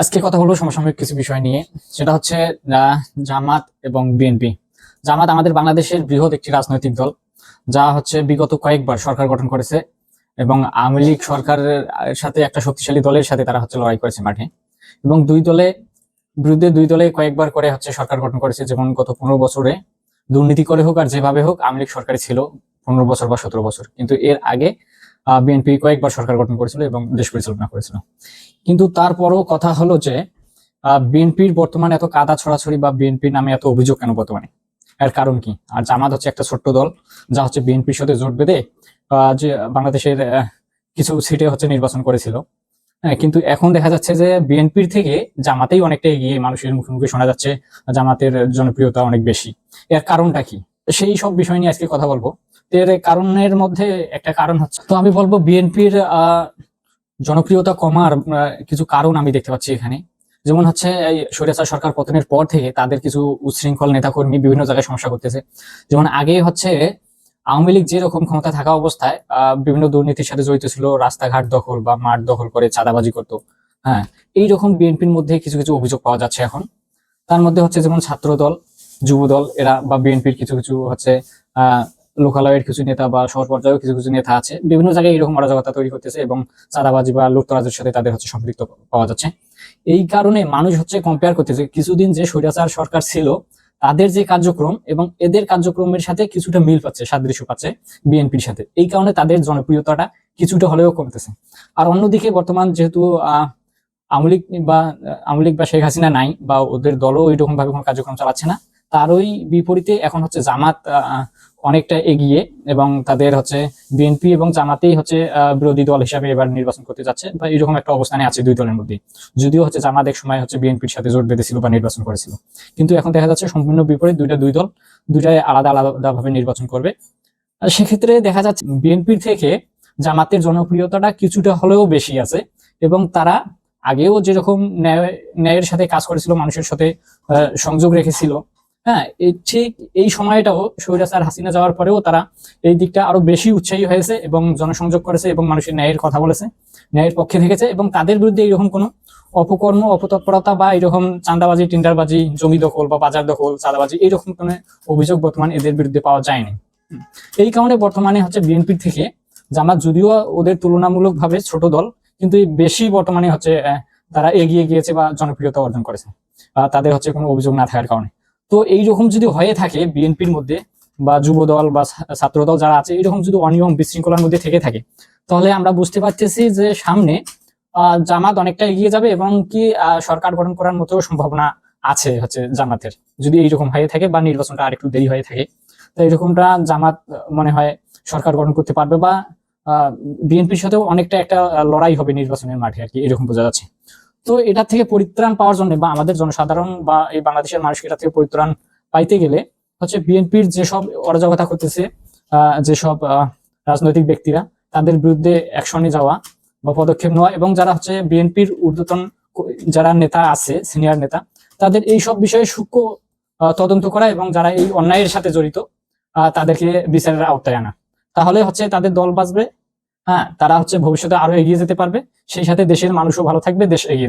আজকে কথা বলব সমসাময়িক কিছু বিষয় নিয়ে। সেটা হচ্ছে জামাত এবং বিএনপি। জামাত আমাদের বাংলাদেশের বৃহৎ একটি রাজনৈতিক দল, যা হচ্ছে বিগত কয়েকবার সরকার গঠন করেছে এবং আওয়ামী লীগ সরকারের সাথে একটা শক্তিশালী দলের সাথে তারা হচ্ছে লড়াই করেছে মাঠে। এবং দুই দলে, বিরুদ্ধে দুই দলে কয়েকবার করে হচ্ছে সরকার গঠন করেছে, যেমন গত পনেরো বছরে দুর্নীতি করে হোক আর যেভাবে হোক, আওয়ামী লীগ সরকারি ছিল পনেরো বছর বা সতেরো বছর। কিন্তু এর আগে বিএনপি কয়েকবার সরকার গঠন করেছিল এবং দেশ পরিচালনা করেছিল। কিন্তু তারপরও কথা হলো যে বিএনপির বর্তমানে এত কাদা ছড়াছড়ি বা বিএনপির নামে এত অভিযোগ কেন বর্তমানে? এর কারণ কি? আর জামাত হচ্ছে একটা ছোট্ট দল, যা হচ্ছে বিএনপির সাথে জোট বেঁধে যে বাংলাদেশের কিছু সিটে হচ্ছে নির্বাচন করেছিল। হ্যাঁ কিন্তু এখন দেখা যাচ্ছে যে বিএনপির থেকে জামাতেই অনেকটা এগিয়ে মানুষের মুখে মুখে শোনা যাচ্ছে, জামাতের জনপ্রিয়তা অনেক বেশি। এর কারণটা কি? সেই সব বিষয় নিয়ে আজকে কথা বলব। এর কারণের মধ্যে একটা কারণ হচ্ছে, তো আমি বলব বিএনপির জনপ্রিয়তা কমার কিছু কারণ আমি দেখতে পাচ্ছি এখানে। যেমন হচ্ছে এই স্বৈরাচার সরকার পতনের পর থেকে তাদের কিছু উচ্ছৃঙ্খল নেতাকর্মী বিভিন্ন জায়গায় সমস্যা করতেছে। যেমন আগে হচ্ছে আওয়ামী লীগ যেরকম ক্ষমতা থাকা অবস্থায় বিভিন্ন দুর্নীতির সাথে জড়িত ছিল, রাস্তাঘাট দখল বা মাঠ দখল করে চাঁদাবাজি করতো। হ্যাঁ এইরকম বিএনপির মধ্যে কিছু কিছু অভিযোগ পাওয়া যাচ্ছে এখন। তার মধ্যে হচ্ছে যেমন ছাত্র দল যুব দল এরা বা বিএনপির কিছু কিছু হচ্ছে, আহ লোকালয়ের কিছু নেতা বা শহর পর্যায়েও কিছু কিছু নেতা আছে। বিভিন্ন জায়গায় এরকম অরাজকতা তৈরি করতেছে এবং চাঁদাবাজি বা লুটতরাজের সাথে তাদের হচ্ছে সম্পৃক্ত পাওয়া যাচ্ছে। এই কারণে মানুষ হচ্ছে কম্পেয়ার করতেছে কিছুদিন যে স্বৈরাচার সরকার ছিল, তাদের যে কার্যক্রম এবং এদের কার্যক্রমের সাথে কিছুটা মিল পাচ্ছে, সাদৃশ্য পাচ্ছে বিএনপির সাথে। এই কারণে তাদের জনপ্রিয়তাটা কিছুটা হলেও কমতেছে। আর অন্যদিকে বর্তমান যেহেতু লীগ বা লীগ বা শেখ হাসিনা নাই বা ওদের দলও ওইরকম ভাবে কোনো কার্যক্রম চালাচ্ছে না, তারই বিপরীতে এখন হচ্ছে জামাত অনেকটা এগিয়ে এবং তাদের হচ্ছে বিএনপি এবং জামাতেই হচ্ছে বিরোধী দল হিসাবে এবার নির্বাচন করতে যাচ্ছে। বা এরকম একটা অবস্থানে আছে দুই দলের মধ্যে। যদিও হচ্ছে জামাত এক সময় হচ্ছে বিএনপির সাথে জোট বেঁধেছিল বা নির্বাচন করেছিল। কিন্তু এখন দেখা যাচ্ছে সম্পূর্ণ বিপরীত, দুইটা দুই দল দুইটাই আলাদা আলাদা ভাবে নির্বাচন করবে। সেক্ষেত্রে দেখা যাচ্ছে বিএনপির থেকে জামাতের জনপ্রিয়তাটা কিছুটা হলেও বেশি আছে এবং তারা আগেও যেরকম ন্যায়, ন্যায়ের সাথে কাজ করেছিল, মানুষের সাথে সংযোগ রেখেছিল হ্যাঁ ঠিক এই সময়টাও স্বৈরাচার হাসিনা যাওয়ার পরেও তারা এই দিকটা আরও বেশি উৎসাহী হয়েছে এবং জনসংযোগ করেছে এবং মানুষের ন্যায়ের কথা বলেছে, ন্যায়ের পক্ষে থেকেছে এবং তাদের বিরুদ্ধে এরকম কোনো অপকর্ম, অপতৎপরতা বা এরকম চাঁদাবাজি, টিন্ডারবাজি, জমি দখল বা বাজার দখল, চাঁদাবাজি এইরকম কোনো অভিযোগ বর্তমানে এদের বিরুদ্ধে পাওয়া যায়নি। এই কারণে বর্তমানে হচ্ছে বিএনপির থেকে জামাত যদিও ওদের তুলনামূলকভাবে ছোট দল, কিন্তু বেশি বর্তমানে হচ্ছে তারা এগিয়ে গিয়েছে বা জনপ্রিয়তা অর্জন করেছে তাদের হচ্ছে কোনো অভিযোগ না থাকার কারণে। তো এইরকম যদি হয়ে থাকে বিএনপির মধ্যে বা যুব দল বা ছাত্র দল যারা আছে, এইরকম যদি অনিয়ম বিশৃঙ্খলার মধ্যে থেকে থাকে, তাহলে আমরা বুঝতে পারতেছি যে সামনে জামাত অনেকটা এগিয়ে যাবে এবং কি সরকার গঠন করার মতো সম্ভাবনা আছে হচ্ছে জামাতের। যদি এইরকম হয়ে থাকে বা নির্বাচনটা আরেকটু দেরি হয়ে থাকে, তো এরকমটা জামাত মনে হয় সরকার গঠন করতে পারবে বা বিএনপির সাথেও অনেকটা একটা লড়াই হবে নির্বাচনের মাঠে আর কি, এরকম বোঝা যাচ্ছে। তো এটা থেকে পরিত্রাণ পাওয়ার জন্য বা আমাদের জনসাধারণ বা এই বাংলাদেশের মানুষকে এটা থেকে পরিত্রাণ পাইতে গেলে হচ্ছে বিএনপির যেসব অরাজকতা করতেছে যেসব রাজনৈতিক ব্যক্তিরা, তাদের বিরুদ্ধে অ্যাকশনে যাওয়া বা পদক্ষেপ নেওয়া এবং যারা হচ্ছে বিএনপির ঊর্ধ্বতন যারা নেতা আছে সিনিয়র নেতা, তাদের এই সব বিষয়ে সূক্ষ্ম তদন্ত করা এবং যারা এই অন্যায়ের সাথে জড়িত তাদেরকে বিচারের আওতায় আনা। তাহলে হচ্ছে তাদের দল বাঁচবে হ্যাঁ তারা হচ্ছে ভবিষ্যতে আরও এগিয়ে যেতে পারবে, সেই সাথে দেশের মানুষও ভালো থাকবে, দেশ এগিয়ে